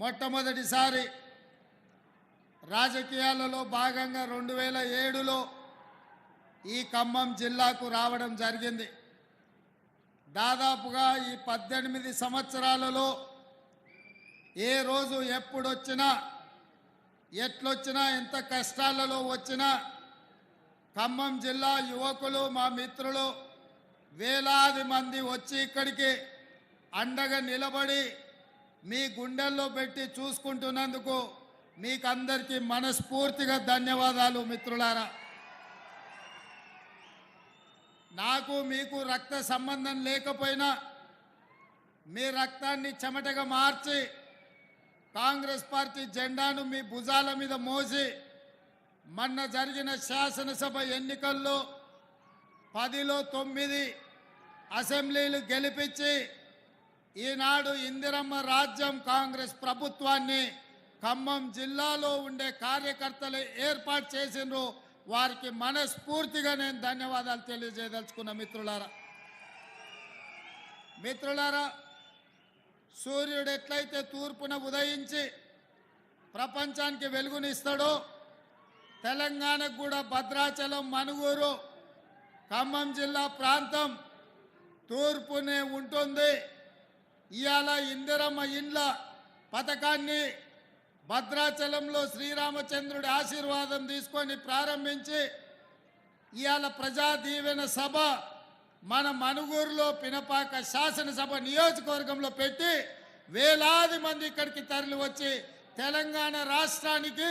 మొట్టమొదటిసారి రాజకీయాలలో భాగంగా రెండు వేల ఏడులో ఈ ఖమ్మం జిల్లాకు రావడం జరిగింది. దాదాపుగా ఈ పద్దెనిమిది సంవత్సరాలలో ఏ రోజు ఎప్పుడొచ్చినా ఎట్లొచ్చినా ఎంత కష్టాలలో వచ్చినా ఖమ్మం జిల్లా యువకులు మా మిత్రులు వేలాది మంది వచ్చి ఇక్కడికి అండగా నిలబడి మీ గుండెల్లో పెట్టి చూసుకుంటున్నందుకు మీకందరికీ మనస్ఫూర్తిగా ధన్యవాదాలు మిత్రులారా. నాకు మీకు రక్త సంబంధం లేకపోయినా మీ రక్తాన్ని చెమటగా మార్చి కాంగ్రెస్ పార్టీ జెండాను మీ భుజాల మీద మోసి మొన్న జరిగిన శాసనసభ ఎన్నికల్లో పదిలో తొమ్మిది అసెంబ్లీలు గెలిపించి ఈనాడు ఇందిరమ్మ రాజ్యం కాంగ్రెస్ ప్రభుత్వాన్ని ఖమ్మం జిల్లాలో ఉండే కార్యకర్తలు ఏర్పాటు చేసిండ్రు. వారికి మనస్ఫూర్తిగా నేను ధన్యవాదాలు తెలియజేయదలుచుకున్న మిత్రులారా. మిత్రులారా సూర్యుడు ఎట్లయితే తూర్పున ఉదయించి ప్రపంచానికి వెలుగునిస్తాడో తెలంగాణకు కూడా భద్రాచలం మనుగూరు ఖమ్మం జిల్లా ప్రాంతం తూర్పునే ఉంటుంది. ఇవాళ ఇందిరమ్మ ఇండ్ల పథకాన్ని భద్రాచలంలో శ్రీరామచంద్రుడి ఆశీర్వాదం తీసుకొని ప్రారంభించి ఇవాళ ప్రజా దీవెన సభ మన మనుగూరులో పినపాక శాసనసభ నియోజకవర్గంలో పెట్టి వేలాది మంది ఇక్కడికి తరలి వచ్చి తెలంగాణ రాష్ట్రానికి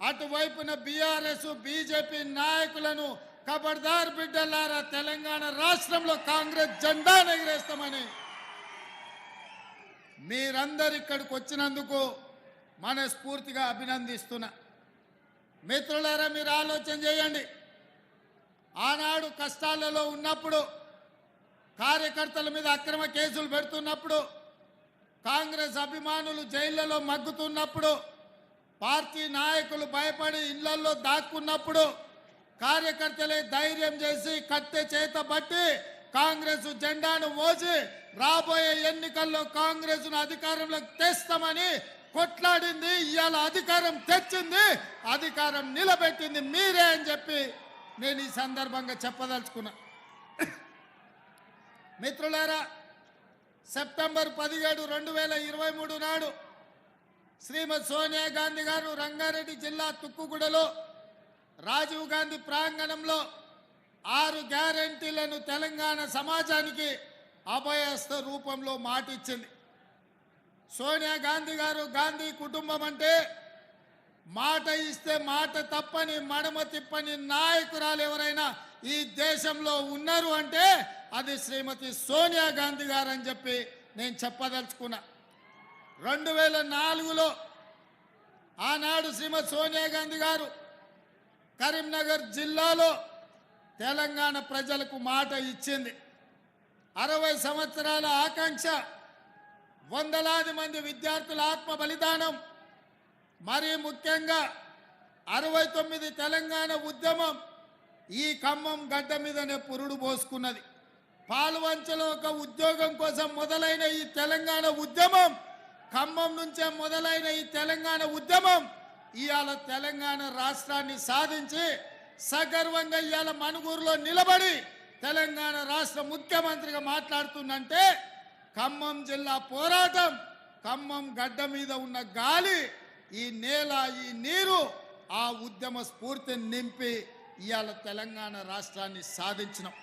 అటువైపున బీఆర్ఎస్ బీజేపీ నాయకులను కబర్దార్ బిడ్డలారా తెలంగాణ రాష్ట్రంలో కాంగ్రెస్ జెండా ఎగిరేస్తామని మీరందరు ఇక్కడికి వచ్చినందుకు మనస్ఫూర్తిగా అభినందిస్తున్నా. మిత్రులారా మీరు ఆలోచన చేయండి. ఆనాడు కష్టాలలో ఉన్నప్పుడు కార్యకర్తల మీద అక్రమ కేసులు పెడుతున్నప్పుడు కాంగ్రెస్ అభిమానులు జైళ్ళలో మగ్గుతున్నప్పుడు పార్టీ నాయకులు భయపడి ఇళ్ళలో దాక్కున్నప్పుడు కార్యకర్తలే ధైర్యం చేసి కట్టె చేత బట్టి కాంగ్రెస్ జెండాను మోసి రాబోయే ఎన్నికల్లో కాంగ్రెస్ అధికారంలోకి తెస్తామని కొట్లాడింది ఇవాళ అధికారం తెచ్చింది అధికారం నిలబెట్టింది మీరే అని చెప్పి నేను ఈ సందర్భంగా చెప్పదలుచుకున్నా. మిత్రులారా సెప్టెంబర్ పదిహేడు రెండు వేల ఇరవై మూడు నాడు శ్రీమతి సోనియా గాంధీ గారు రంగారెడ్డి జిల్లా తుక్కుగూడలో రాజీవ్ గాంధీ ప్రాంగణంలో ఆరు గ్యారంటీలను తెలంగాణ సమాజానికి అభయస్థ రూపంలో మాటిచ్చింది. సోనియా గాంధీ గారు గాంధీ కుటుంబం అంటే మాట ఇస్తే మాట తప్పని మడమ తిప్పని నాయకురాలు ఎవరైనా ఈ దేశంలో ఉన్నారు అంటే అది శ్రీమతి సోనియా గాంధీ గారు అని చెప్పి నేను చెప్పదలుచుకున్నా. రెండు వేల నాలుగులో ఆనాడు శ్రీమతి సోనియా గాంధీ గారు కరీంనగర్ జిల్లాలో తెలంగాణ ప్రజలకు మాట ఇచ్చింది. అరవై సంవత్సరాల ఆకాంక్ష వందలాది మంది విద్యార్థుల ఆత్మ బలిదానం మరీ ముఖ్యంగా అరవై తొమ్మిది తెలంగాణ ఉద్యమం ఈ ఖమ్మం గడ్డ మీదనే పురుడు పోసుకున్నది. పాలువంచలో ఒక ఉద్యోగం కోసం మొదలైన ఈ తెలంగాణ ఉద్యమం ఖమ్మం నుంచే మొదలైన ఈ తెలంగాణ ఉద్యమం ఇవాళ తెలంగాణ రాష్ట్రాన్ని సాధించి సగర్వంగా ఇవాళ మణుగూరులో నిలబడి తెలంగాణ రాష్ట్ర ముఖ్యమంత్రిగా మాట్లాడుతుందంటే ఖమ్మం జిల్లా పోరాటం ఖమ్మం గడ్డ మీద ఉన్న గాలి ఈ నేల ఈ నీరు ఆ ఉద్యమ స్ఫూర్తిని నింపి ఇవాళ తెలంగాణ రాష్ట్రాన్ని సాధించినాం.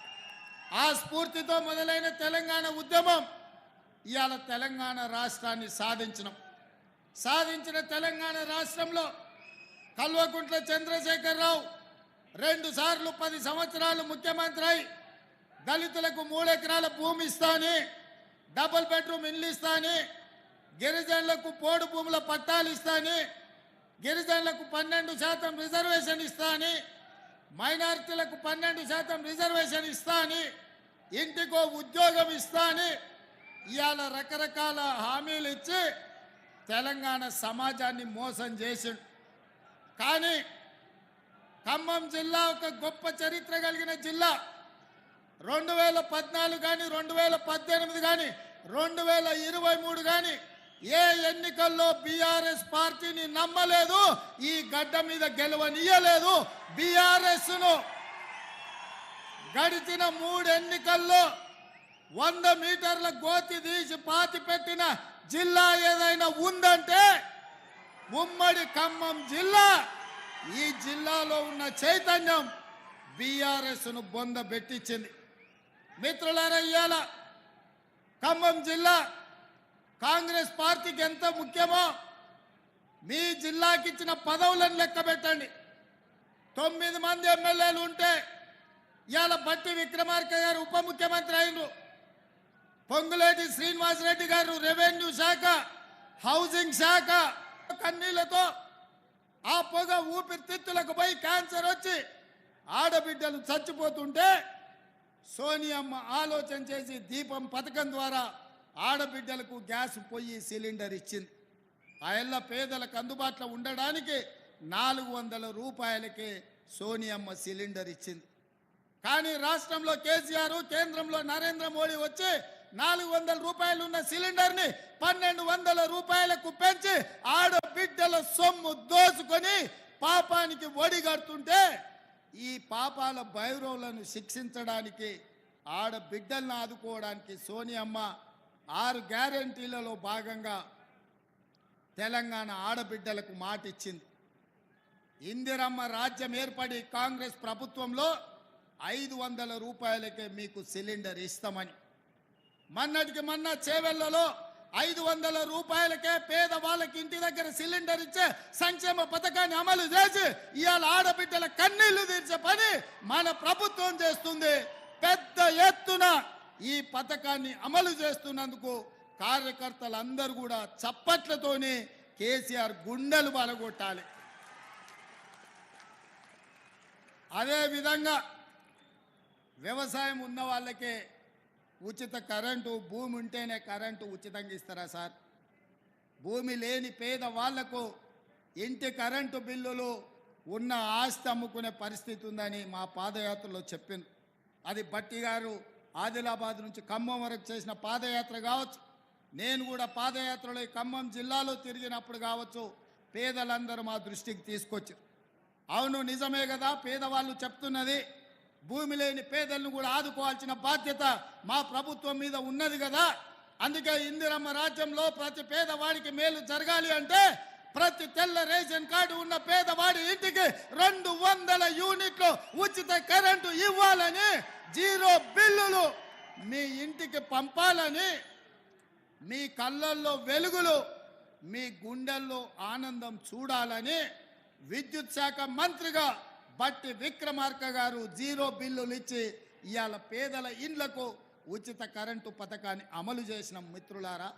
ఆ స్ఫూర్తితో మొదలైన తెలంగాణ ఉద్యమం ఇవాళ తెలంగాణ రాష్ట్రాన్ని సాధించినాం. సాధించిన తెలంగాణ రాష్ట్రంలో కల్వకుంట్ల చంద్రశేఖరరావు రెండు సార్లు పది సంవత్సరాలు ముఖ్యమంత్రి అయి దళితులకు మూడు ఎకరాల భూమి ఇస్తాని డబుల్ బెడ్రూమ్ ఇల్లు ఇస్తాని గిరిజనులకు పోడు భూముల పట్టాలు ఇస్తాని గిరిజనులకు పన్నెండు శాతం రిజర్వేషన్ ఇస్తాని మైనారిటీలకు పన్నెండు శాతం రిజర్వేషన్ ఇస్తాని ఇంటికో ఉద్యోగం ఇస్తాని ఇవాళ రకరకాల హామీలు ఇచ్చి తెలంగాణ సమాజాన్ని మోసం చేసిండు. కానీ ఖమ్మం జిల్లా ఒక గొప్ప చరిత్ర కలిగిన జిల్లా. రెండు వేల పద్నాలుగు కానీ రెండు వేల పద్దెనిమిది కానీ రెండు వేల ఇరవై మూడు కానీ ఏ ఎన్నికల్లో బీఆర్ఎస్ పార్టీని నమ్మలేదు ఈ గడ్డ మీద గెలవనీయలేదు. బీఆర్ఎస్ను గడిచిన మూడు ఎన్నికల్లో వంద మీటర్ల గోతి తీసి పాతి పెట్టిన జిల్లా ఏదైనా ఉందంటే ఉమ్మడి ఖమ్మం జిల్లా. ఈ జిల్లాలో ఉన్న చైతన్యం బీఆర్ఎస్ను బొంద పెట్టించింది. మిత్రులారా ఇవాళ ఖమ్మం జిల్లా కాంగ్రెస్ పార్టీకి ఎంత ముఖ్యమో మీ జిల్లాకి ఇచ్చిన పదవులను లెక్క పెట్టండి. తొమ్మిది మంది ఎమ్మెల్యేలు ఉంటే ఇవాళ బట్టి విక్రమార్క గారు ఉప ముఖ్యమంత్రి అయినరు. పొంగులేటి శ్రీనివాసరెడ్డి గారు రెవెన్యూ శాఖ హౌసింగ్ శాఖ కన్నీళ్ళతో ఆ పొగ ఊపిరితిత్తులకు పోయి క్యాన్సర్ వచ్చి ఆడబిడ్డలు చచ్చిపోతుంటే సోనియమ్మ ఆలోచన చేసి దీపం పథకం ద్వారా ఆడబిడ్డలకు గ్యాస్ పొయ్యి సిలిండర్ ఇచ్చింది. ఆ పేదలకు అందుబాటులో ఉండడానికి నాలుగు వందల రూపాయలకే సోనియమ్మ సిలిండర్ ఇచ్చింది. కానీ రాష్ట్రంలో కేసీఆర్ కేంద్రంలో నరేంద్ర మోడీ వచ్చి నాలుగు వందల రూపాయలు ఉన్న సిలిండర్ని పన్నెండు వందల రూపాయలకు పెంచి ఆడబిడ్డల సొమ్ము దోసుకొని పాపానికి ఒడిగడుతుంటే ఈ పాపాల భైరవులను శిక్షించడానికి ఆడబిడ్డలను ఆదుకోవడానికి సోనియమ్మ ఆరు గ్యారంటీలలో భాగంగా తెలంగాణ ఆడబిడ్డలకు మాట ఇచ్చింది ఇందిరమ్మ రాజ్యం ఏర్పడి కాంగ్రెస్ ప్రభుత్వంలో ఐదు వందల రూపాయలకే మీకు సిలిండర్ ఇస్తామని. మొన్నటికి మొన్న చేవెళ్ళలో ఐదు వందల రూపాయలకే పేద వాళ్ళకి ఇంటి దగ్గర సిలిండర్ ఇచ్చే సంక్షేమ పథకాన్ని అమలు చేసి ఇవాళ ఆడబిడ్డల కన్నీళ్ళు తీర్చే పని మన ప్రభుత్వం చేస్తుంది. పెద్ద ఎత్తున ఈ పథకాన్ని అమలు చేస్తున్నందుకు కార్యకర్తలందరూ కూడా చప్పట్లతోనే కేసీఆర్ గుండెలు బలగొట్టాలి. అదే విధంగా వ్యవసాయం ఉన్న వాళ్ళకే ఉచిత కరెంటు భూమి ఉంటేనే కరెంటు ఉచితంగా ఇస్తారా సార్? భూమి లేని పేద వాళ్ళకు ఇంటి కరెంటు బిల్లులు ఉన్న ఆస్తి అమ్ముకునే పరిస్థితి ఉందని మా పాదయాత్రలో చెప్పింది అది బట్టి గారు ఆదిలాబాద్ నుంచి ఖమ్మం వరకు చేసిన పాదయాత్ర కావచ్చు. నేను కూడా పాదయాత్రలో ఈ ఖమ్మం జిల్లాలో తిరిగినప్పుడు కావచ్చు పేదలందరూ మా దృష్టికి తీసుకొచ్చారు. అవును నిజమే కదా పేదవాళ్ళు చెప్తున్నది. భూమి లేని పేదలను కూడా ఆదుకోవాల్సిన బాధ్యత మా ప్రభుత్వం మీద ఉన్నది కదా. అందుకే ఇందిరమ్మ రాజ్యంలో ప్రతి పేదవాడికి మేలు జరగాలి అంటే ప్రతి తెల్ల రేషన్ కార్డు ఉన్న పేదవాడి ఇంటికి రెండు వందల యూనిట్లు ఉచిత కరెంటు ఇవ్వాలని జీరో బిల్లులు మీ ఇంటికి పంపాలని మీ కళ్ళల్లో వెలుగులు మీ గుండెల్లో ఆనందం చూడాలని విద్యుత్ శాఖ మంత్రిగా బట్టి విక్రమార్క గారు జీరో బిల్లులు ఇచ్చి ఇవాళ పేదల ఇండ్లకు ఉచిత కరెంటు పథకాన్ని అమలు చేసిన మిత్రులారా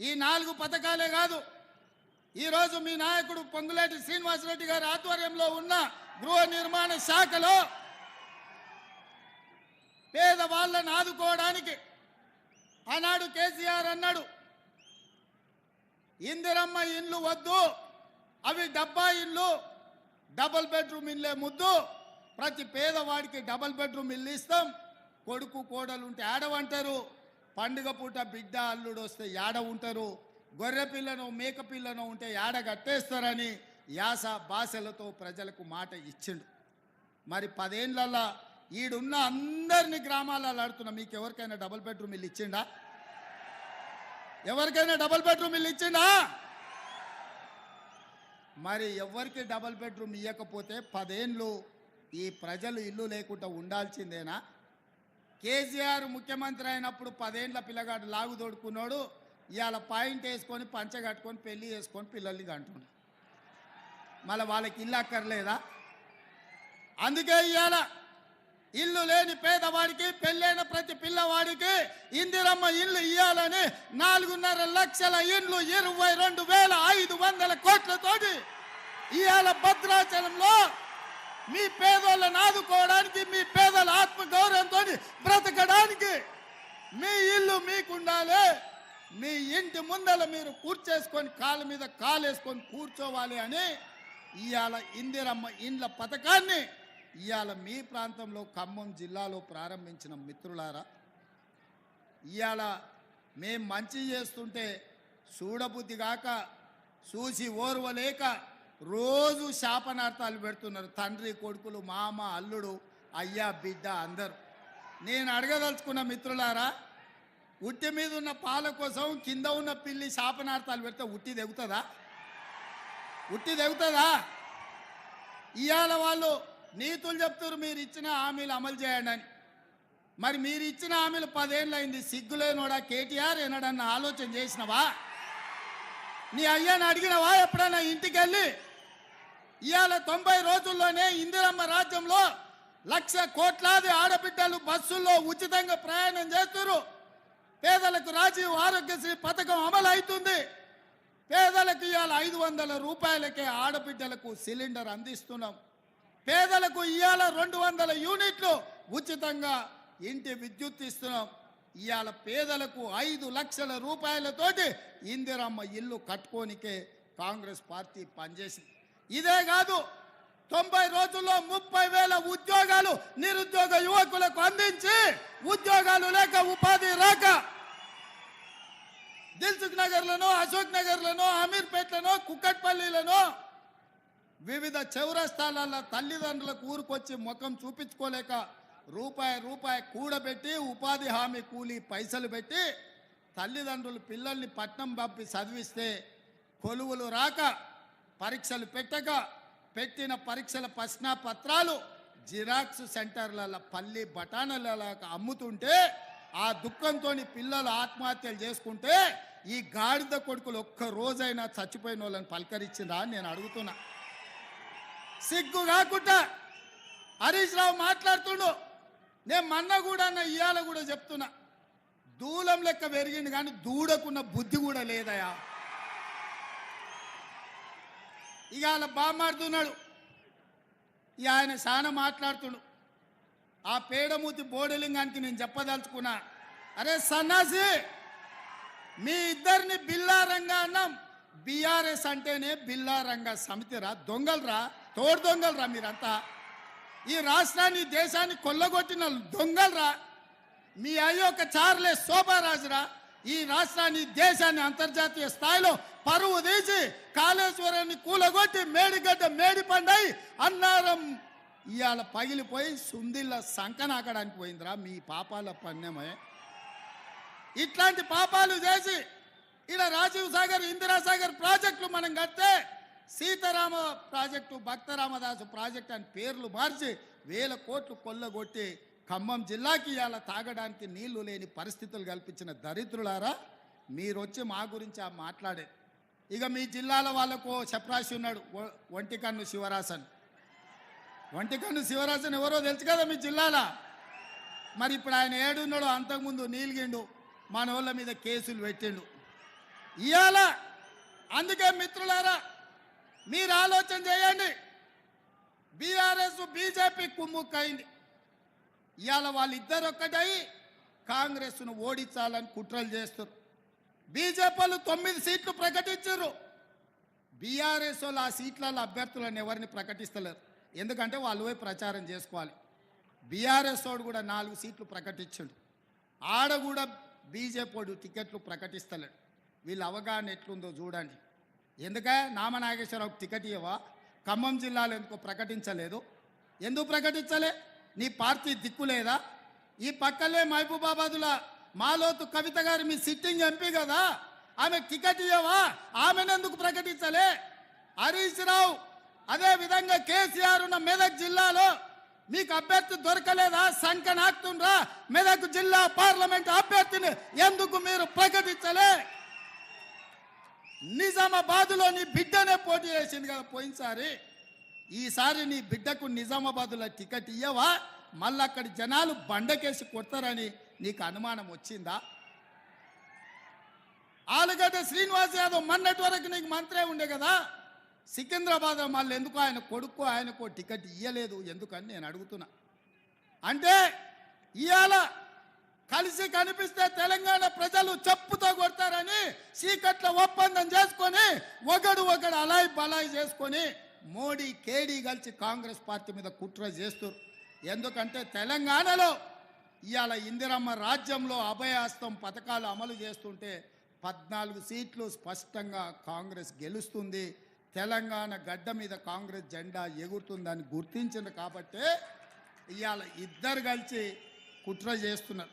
ఈ నాలుగు పథకాలే కాదు ఈరోజు మీ నాయకుడు పొంగులేటి శ్రీనివాసరెడ్డి గారి ఆధ్వర్యంలో ఉన్న గృహ నిర్మాణ శాఖలో పేదవాళ్ళని ఆదుకోవడానికి ఆనాడు కేసీఆర్ అన్నాడు ఇందిరమ్మ ఇండ్లు వద్దు అవి డబ్బా ఇల్లు డబల్ బెడ్రూమ్ ఇల్లే ముద్దు. ప్రతి పేదవాడికి డబల్ బెడ్రూమ్ ఇల్లు ఇస్తాం. కొడుకు కోడలు ఉంటే ఆడవంటారు. పండుగ పూట బిడ్డ అల్లుడు వస్తే యాడ ఉంటారు? గొర్రె పిల్లను మేక పిల్లను ఉంటే యాడ కట్టేస్తారని యాస భాషలతో ప్రజలకు మాట ఇచ్చిండు. మరి పదేళ్ళల్లో ఈడున్న అందరిని గ్రామాలలో ఆడుతున్నా. మీకు ఎవరికైనా డబుల్ బెడ్రూమ్ ఇల్లు ఇచ్చిండా? ఎవరికైనా డబుల్ బెడ్రూమ్ ఇల్లు ఇచ్చిండా? మరి ఎవరికి డబుల్ బెడ్రూమ్ ఇవ్వకపోతే పదేళ్ళు ఈ ప్రజలు ఇల్లు లేకుండా ఉండాల్సిందేనా? కేసీఆర్ ముఖ్యమంత్రి అయినప్పుడు పదేండ్ల పిల్లగాడు లాగు తోడుకున్నాడు ఇవాళ పాయింట్ వేసుకొని పంచ కట్టుకొని పెళ్ళి చేసుకొని పిల్లల్ని కంటున్నాడు. మళ్ళీ వాళ్ళకి ఇల్లు అక్కర్లేదా? అందుకే ఇవాళ ఇల్లు లేని పేదవాడికి పెళ్ళైన ప్రతి పిల్లవాడికి ఇందిరమ్మ ఇల్లు ఇవ్వాలని నాలుగున్నర లక్షల ఇండ్లు ఇరవై రెండు వేల ఐదు వందల కోట్లతోటి ఇవాళ భద్రాచలంలో మీ పేదోళ్ళని ఆదుకోవడానికి మీ పేదల ఆత్మ గౌరవంతో బ్రతకడానికి మీ ఇల్లు మీకుండాలి. మీ ఇంటి ముందల మీరు కూర్చేసుకొని కాళ్ళ మీద కాలేసుకొని కూర్చోవాలి అని ఇవాళ ఇందిరమ్మ ఇండ్ల పథకాన్ని ఇవాళ మీ ప్రాంతంలో ఖమ్మం జిల్లాలో ప్రారంభించిన మిత్రులారా ఇవాళ మేం మంచి చేస్తుంటే చూడబుద్ధి కాక చూసి ఓర్వలేక రోజు శాపనార్థాలు పెడుతున్నారు. తండ్రి కొడుకులు మామ అల్లుడు అయ్యా బిడ్డ అందరు. నేను అడగదలుచుకున్న మిత్రులారా ఉట్టి మీద ఉన్న పాల కోసం కింద ఉన్న పిల్లి శాపనార్థాలు పెడితే ఉట్టి తెగుతుందా? ఉట్టి తెగుతుందా? ఇవాళ వాళ్ళు నీతులు చెప్తారు మీరు ఇచ్చిన హామీలు అమలు చేయండి అని. మరి మీరు ఇచ్చిన హామీలు పదేళ్ళు అయింది సిగ్గులేనోడా కేటీఆర్ ఏనాడన్న ఆలోచన చేసినవా? నీ అయ్యాని అడిగినవా ఎప్పుడైనా ఇంటికి వెళ్ళి ఇవాళ తొంభై రోజుల్లోనే ఇందిరమ్మ రాజ్యంలో లక్ష కోట్లాది ఆడబిడ్డలు బస్సుల్లో ఉచితంగా ప్రయాణం చేస్తున్నారు పేదలకు రాజీవ్ ఆరోగ్యశ్రీ పథకం అమలు అవుతుంది పేదలకు ఇవాళ ఐదు వందల రూపాయలకే ఆడబిడ్డలకు సిలిండర్ అందిస్తున్నాం. పేదలకు ఇవాళ రెండు వందల యూనిట్లు ఉచితంగా ఇంటి విద్యుత్ ఇస్తున్నాం. ఇవాళ పేదలకు ఐదు లక్షల రూపాయలతోటి ఇందిరమ్మ ఇల్లు కట్టుకోనికే కాంగ్రెస్ పార్టీ పనిచేసింది. ఇదే కాదు తొంభై రోజుల్లో ముప్పై వేల ఉద్యోగాలు నిరుద్యోగ యువకులకు అందించి ఉద్యోగాలు లేక ఉపాధి రాక. దిల్సుఖ్ నగర్లను అశోక్ నగర్లను వివిధ చౌరస్తాల తల్లిదండ్రులకు ఊరుకొచ్చి ముఖం చూపించుకోలేక రూపాయి రూపాయి కూడబెట్టి ఉపాధి హామీ కూలీ పైసలు పెట్టి తల్లిదండ్రులు పిల్లల్ని పట్నం పంపి చదివిస్తే కొలువులు రాక పరీక్షలు పెట్టక పెట్టిన పరీక్షల ప్రశ్న పత్రాలు జిరాక్స్ సెంటర్ల పల్లి బఠానల అమ్ముతుంటే ఆ దుఃఖంతో పిల్లలు ఆత్మహత్యలు చేసుకుంటే ఈ గాడిద కొడుకులు ఒక్క రోజైనా చచ్చిపోయిన వాళ్ళని పలకరించిందా అని నేను అడుగుతున్నా. సిగ్గు కాకుండా హరీష్ రావు మాట్లాడుతుండు. నేను మన్న కూడా అన్న ఇవాళ కూడా చెప్తున్నా. దూలం లెక్క పెరిగింది కానీ దూడకున్న బుద్ధి కూడా లేదయా? ఇక అలా మాడుతున్నాడు ఇక ఆయన చాలా మాట్లాడుతుండు. ఆ పేడమూతి బోడలింగానికి నేను చెప్పదలుచుకున్నా. అరే సన్నాసి మీ ఇద్దరిని బిల్లారంగా అన్నాం. బీఆర్ఎస్ అంటేనే బిల్లారంగా సమితిరా దొంగలరా? తోడు దొంగలరా మీరంతా. ఈ రాష్ట్రాన్ని దేశాన్ని కొల్లగొట్టిన దొంగలరా మీ అయ్యో ఒక చార్లే శోభారాజురా ఈ రాష్ట్రాన్ని దేశాన్ని అంతర్జాతీయ స్థాయిలో పరువు తీసి కాళేశ్వరాన్ని కూలగొట్టి మేడిగడ్డ మేడి పండై అన్నారం ఇవాళ పగిలిపోయి సుందిళ్ళ సంకనాకడానికి పోయిందిరా మీ పాపాల పన్నెమే. ఇట్లాంటి పాపాలు చేసి ఇలా రాజీవ్ సాగర్ ఇందిరాసాగర్ ప్రాజెక్టులు మనం కడితే సీతారామ ప్రాజెక్టు భక్తరామదాసు ప్రాజెక్ట్ అని పేర్లు మార్చి వేల కోట్లు కొల్లగొట్టి ఖమ్మం జిల్లాకి ఇవాళ తాగడానికి నీళ్ళు లేని పరిస్థితులు కల్పించిన దరిద్రులారా మీరు వచ్చి మా గురించి ఆ మాట్లాడే. ఇక మీ జిల్లాల వాళ్ళకు చెప్రాసి ఉన్నాడు ఒంటికన్ను శివరాసన్ ఒంటికన్ను శివరాసన్ ఎవరో తెలుసు కదా మీ జిల్లాల? మరి ఇప్పుడు ఆయన ఏడున్నాడు అంతకుముందు నీలిగిండు మన వాళ్ళ మీద కేసులు పెట్టిండు. ఇవాళ అందుకే మిత్రులారా మీరు ఆలోచన చేయండి. బీఆర్ఎస్ బీజేపీ కుమ్ముక్కైంది. ఇవాళ వాళ్ళిద్దరు ఒక్కటై కాంగ్రెస్ను ఓడించాలని కుట్రలు చేస్తారు బీజేపీలు తొమ్మిది సీట్లు ప్రకటించారు బీఆర్ఎస్ వాళ్ళు ఆ సీట్లలో అభ్యర్థులను ఎవరిని ప్రకటిస్తలేరు. ఎందుకంటే వాళ్ళు పోయి ప్రచారం చేసుకోవాలి. బీఆర్ఎస్ వాడు కూడా నాలుగు సీట్లు ప్రకటించాడు. ఆడ కూడా బీజేపీ వాడు టికెట్లు ప్రకటిస్తలేడు. వీళ్ళ అవగాహన ఎట్లుందో చూడండి. ఎందుకే నామనాగేశ్వరరావు టికెట్ ఇవ్వవా? ఖమ్మం జిల్లాలో ఎందుకు ప్రకటించలేదు? ఎందుకు ప్రకటించలే? నీ పార్టీ దిక్కు లేదా? ఈ పక్కలే మహబూబాబాదుల మాలోతు కవిత గారు మీ సిట్టింగ్ ఎంపీ కదా? ఆమె టికెట్ ఇవ్వవా? ఆమెనెందుకు ప్రకటించలే? హరీష్ రావు అదే విధంగా కేసీఆర్ ఉన్న మెదక్ జిల్లాలో మీకు అభ్యర్థి దొరకలేదా? శంఖ నాకుతుండ్రా మెదక్ జిల్లా పార్లమెంట్ అభ్యర్థిని ఎందుకు మీరు ప్రకటించలే? నిజామాబాద్లో నీ బిడ్డనే పోటీ చేసింది కదా పోయినసారి. ఈసారి నీ బిడ్డకు నిజామాబాద్లో టికెట్ ఇయ్యవా? మళ్ళీ అక్కడి జనాలు బండకేసి కొడతారని నీకు అనుమానం వచ్చిందా? ఆలుగడ్డ శ్రీనివాస్ యాదవ్ మొన్నటి వరకు నీకు మంత్రే ఉండే కదా. సికింద్రాబాద్ మళ్ళీ ఎందుకు ఆయన కొడుకు ఆయనకు టికెట్ ఇయ్యలేదు? ఎందుకని నేను అడుగుతున్నా. అంటే ఇవాళ కలిసి కనిపిస్తే తెలంగాణ ప్రజలు చెప్పుతో కొడతారని చీకట్ల ఒప్పందం చేసుకొని ఒకడు ఒకడు అలాయి బలాయి చేసుకొని మోడీ కేడీ కలిసి కాంగ్రెస్ పార్టీ మీద కుట్ర చేస్తారు ఎందుకంటే తెలంగాణలో ఇవాళ ఇందిరమ్మ రాజ్యంలో అభయాస్తం పథకాలు అమలు చేస్తుంటే పద్నాలుగు సీట్లు స్పష్టంగా కాంగ్రెస్ గెలుస్తుంది. తెలంగాణ గడ్డ మీద కాంగ్రెస్ జెండా ఎగురుతుందని గుర్తించింది కాబట్టే ఇవాళ ఇద్దరు కలిసి కుట్ర చేస్తున్నారు.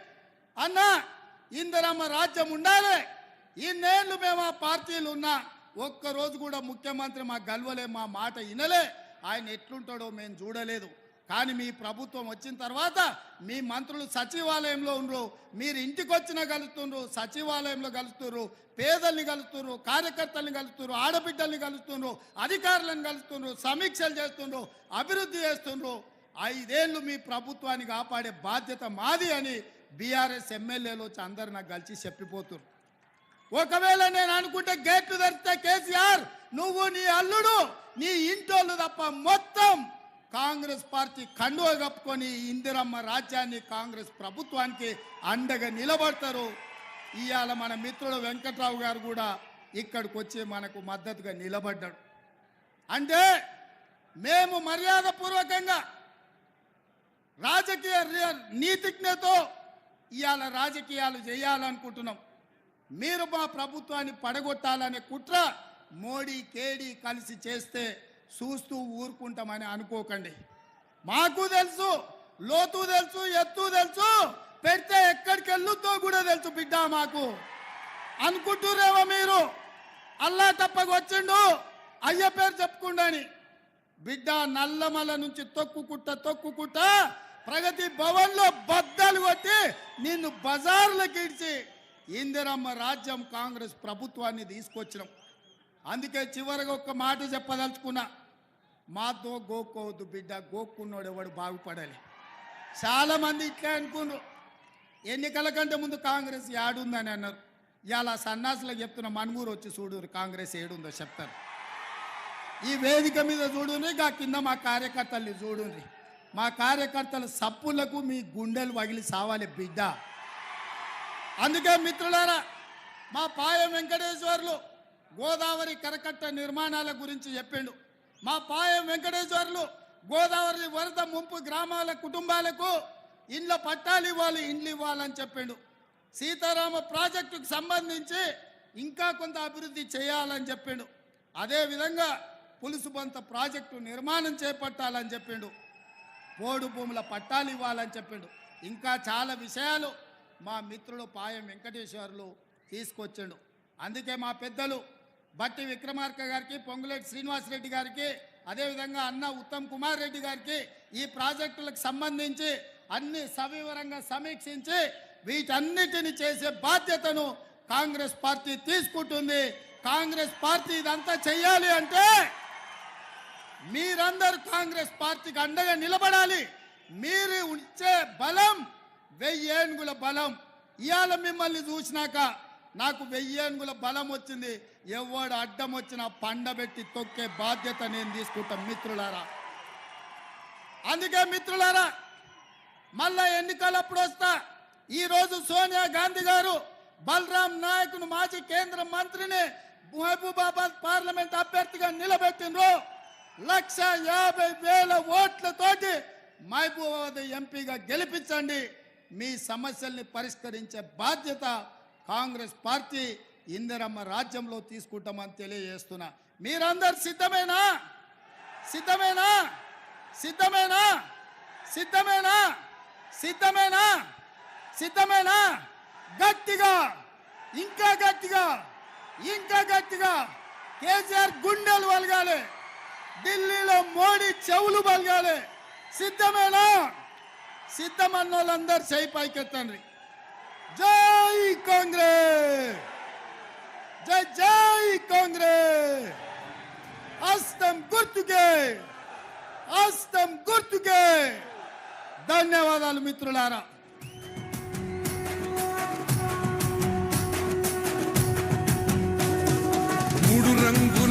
అన్న ఇందిరమ్మ రాజ్యం ఉండాలి. ఇన్నేళ్ళు మేము ఆ పార్టీలు ఉన్నా ఒక్క రోజు కూడా ముఖ్యమంత్రి మా గల్వలే మా మాట వినలే ఆయన ఎట్లుంటాడో మేము చూడలేదు. కానీ మీ ప్రభుత్వం వచ్చిన తర్వాత మీ మంత్రులు సచివాలయంలో ఉండరు మీరు ఇంటికి వచ్చిన కలుస్తుండ్రు సచివాలయంలో కలుస్తున్నారు పేదల్ని కలుస్తున్నారు కార్యకర్తల్ని కలుస్తున్నారు ఆడబిడ్డల్ని కలుస్తున్నారు అధికారులను కలుస్తున్నారు సమీక్షలు చేస్తుండ్రు అభివృద్ధి చేస్తుండ్రు. ఐదేళ్ళు మీ ప్రభుత్వాన్ని కాపాడే బాధ్యత మాది అని బీఆర్ఎస్ ఎమ్మెల్యేలు వచ్చి అందరు నాకు కలిసి చెప్పిపోతున్నారు ఒకవేళ నేను అనుకుంటే గేట్లు తెరిస్తే కేసీఆర్ నువ్వు నీ అల్లుడు నీ ఇంటోళ్ళు తప్ప మొత్తం కాంగ్రెస్ పార్టీ కండువ కప్పుకొని ఇందిరమ్మ రాజ్యాన్ని కాంగ్రెస్ ప్రభుత్వానికి అండగా నిలబడతారు. ఇవాళ మన మిత్రుడు వెంకట్రావు గారు కూడా ఇక్కడికి వచ్చి మనకు మద్దతుగా నిలబడ్డాడు. అంటే మేము మర్యాదపూర్వకంగా రాజకీయ నీతిజ్ఞతో ఇవాళ రాజకీయాలు చేయాలనుకుంటున్నాం. మీరు మా ప్రభుత్వాన్ని పడగొట్టాలనే కుట్ర మోడీ కేడీ కలిసి చేస్తే చూస్తూ ఊరుకుంటామని అనుకోకండి. మాకు తెలుసు లోతు తెలుసు ఎత్తు తెలుసు పెడితే ఎక్కడికి వెళ్ళొద్దో కూడా తెలుసు బిడ్డ మాకు. అనుకుంటురేమో మీరు? అల్లా తప్పకు వచ్చిండు అయ్య పేరు చెప్పుకుండా బిడ్డ నల్లమల నుంచి తొక్కుకుట్ట తొక్కుకుట్ట ప్రగతి భవన్లో బద్దలు కొట్టి నిన్ను బజార్లకు ఇడిచి ఇందిరమ్మ రాజ్యం కాంగ్రెస్ ప్రభుత్వాన్ని తీసుకొచ్చినాం. అందుకే చివరిగా ఒక్క మాట చెప్పదలుచుకున్నా మాతో గోక్కోవద్దు బిడ్డ గోక్కున్నోడు ఎవడు బాగుపడాలి. చాలామంది ఇట్లా అనుకున్నారు. ఎన్నికల కంటే ముందు కాంగ్రెస్ ఏడుందని అన్నారు. ఇలా సన్నాసులకు చెప్తున్న మనుగూరు వచ్చి చూడురు కాంగ్రెస్ ఏడుందో చెప్తారు. ఈ వేదిక మీద చూడుని కింద మా కార్యకర్తల్ని చూడుండ్రి మా కార్యకర్తల సప్పులకు మీ గుండెలు వగిలి సావాలి బిడ్డ. అందుకే మిత్రులారా మా పాయ వెంకటేశ్వర్లు గోదావరి కరకట్ట నిర్మాణాల గురించి చెప్పిండు. మా పాయం వెంకటేశ్వర్లు గోదావరి వరద ముంపు గ్రామాల కుటుంబాలకు ఇండ్ల పట్టాలు ఇవ్వాలి ఇండ్లు ఇవ్వాలని చెప్పిండు. సీతారామ ప్రాజెక్టుకు సంబంధించి ఇంకా కొంత అభివృద్ధి చేయాలని చెప్పిండు. అదేవిధంగా పులుసుబంత ప్రాజెక్టు నిర్మాణం చేపట్టాలని చెప్పిండు. పోడు భూముల పట్టాలు ఇవ్వాలని చెప్పిండు. ఇంకా చాలా విషయాలు మా మిత్రుడు పాయం వెంకటేశ్వర్లు తీసుకొచ్చాడు. అందుకే మా పెద్దలు బట్టి విక్రమార్క గారికి పొంగులేటి శ్రీనివాసరెడ్డి గారికి అదేవిధంగా అన్న ఉత్తమ్ కుమార్ రెడ్డి గారికి ఈ ప్రాజెక్టులకు సంబంధించి అన్ని సవివరంగా సమీక్షించి వీటన్నిటిని చేసే బాధ్యతను కాంగ్రెస్ పార్టీ తీసుకుంటుంది. కాంగ్రెస్ పార్టీ ఇదంతా చేయాలి అంటే మీరందరూ కాంగ్రెస్ పార్టీకి అండగా నిలబడాలి. మీరు ఉంచే బలం వెయ్యేనుగుల బలం. ఇవాళ మిమ్మల్ని చూసినాక నాకు వెయ్యేనుగుల బలం వచ్చింది. ఎవడు అడ్డం వచ్చినా పండబెట్టి తొక్కే బాధ్యత నేను తీసుకుంటాం మిత్రులారా. అందుకే మిత్రులారా మళ్ళా ఎన్నికలప్పుడు వస్తా. ఈరోజు సోనియా గాంధీ గారు బలరాం నాయకును మాజీ కేంద్ర మంత్రిని మహబూబాబాద్ పార్లమెంట్ అభ్యర్థిగా నిలబెట్టినరు లక్ష యాభై వేల ఓట్లతోటి మహబూబాబాద్ ఎంపీగా గెలిపించండి. మీ సమస్యల్ని పరిష్కరించే బాధ్యత కాంగ్రెస్ పార్టీ ఇందిరమ్మ రాజ్యంలో తీసుకుంటామని తెలియజేస్తున్నా. మీరందరు సిద్ధమేనా? సిద్ధమేనా? సిద్ధమేనా? సిద్ధమేనా? సిద్ధమేనా? సిద్ధమేనా? గట్టిగా ఇంకా గట్టిగా ఇంకా గట్టిగా కేసీఆర్ గుండెలు వలగాలి. ఢిల్లీలో మోడీ చెవులు బలగాలి సిద్ధమేనా? సిద్ధమన్న వాళ్ళందరూ చేయి పైకెత్తండి. జై కాంగ్రెస్! జై జై కాంగ్రెస్! అస్తం గుర్తుకే! అస్తం గుర్తుకే! ధన్యవాదాలు మిత్రులారా.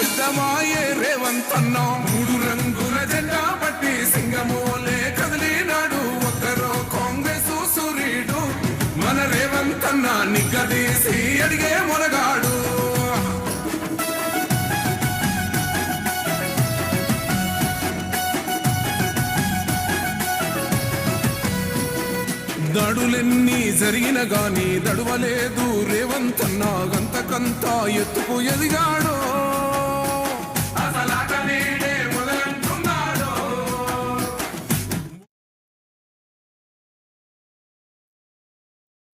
సిద్ధమాయే రేవంతన్నా మూడు రంగుల జెండా పట్టి సింగమోలే కదిలినాడు. ఒక్కరో కాంగ్రెస్ సూర్యుడు మన రేవంతన్నా నిగ్గదీసి అడిగే మొనగాడు దడులెన్ని జరిగిన గాని దడువలేదు రేవంతన్నా గంతకంతా ఎత్తుకు ఎదిగాడో.